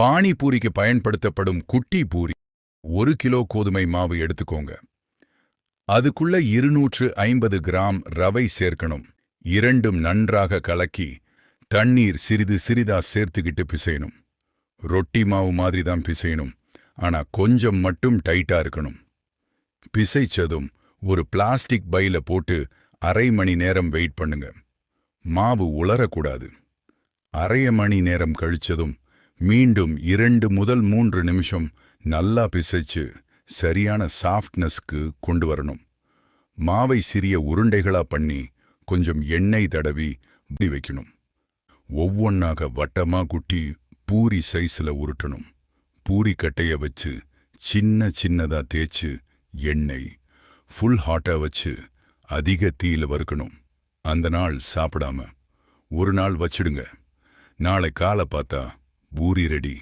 பானிபூரிக்கு பயன்படுத்தப்படும் குட்டி பூரி ஒரு கிலோ கோதுமை மாவு எடுத்துக்கோங்க. அதுக்குள்ள இருநூற்று ஐம்பது கிராம் ரவை சேர்க்கணும். இரண்டும் நன்றாக கலக்கி தண்ணீர் சிறிது சிறிதா சேர்த்துக்கிட்டு பிசையணும். ரொட்டி மாவு மாதிரி தான் பிசையணும். ஆனா கொஞ்சம் மட்டும் டைட்டா இருக்கணும். பிசைச்சதும் ஒரு பிளாஸ்டிக் பையில போட்டு அரை மணி நேரம் வெயிட் பண்ணுங்க. மாவு உலரக்கூடாது. அரைய மணி நேரம் கழிச்சதும் மீண்டும் இரண்டு முதல் மூன்று நிமிஷம் நல்லா பிசைச்சு சரியான சாஃப்ட்னஸ்க்கு கொண்டு வரணும். மாவை சிறிய உருண்டைகளா பண்ணி கொஞ்சம் எண்ணெய் தடவி இப்படி வைக்கணும். ஒவ்வொன்னாக வட்டமா குட்டி பூரி சைஸ்ல உருட்டணும். பூரி கட்டைய வச்சு சின்ன சின்னதா தேய்ச்சு எண்ணெய் ஃபுல் ஹாட்டா வச்சு அதிக தீயில வறுக்கணும். அந்த நாள் சாப்பிடாம ஒரு நாள் வச்சிடுங்க. நாளை காலை பார்த்தா பூரி ரெடி.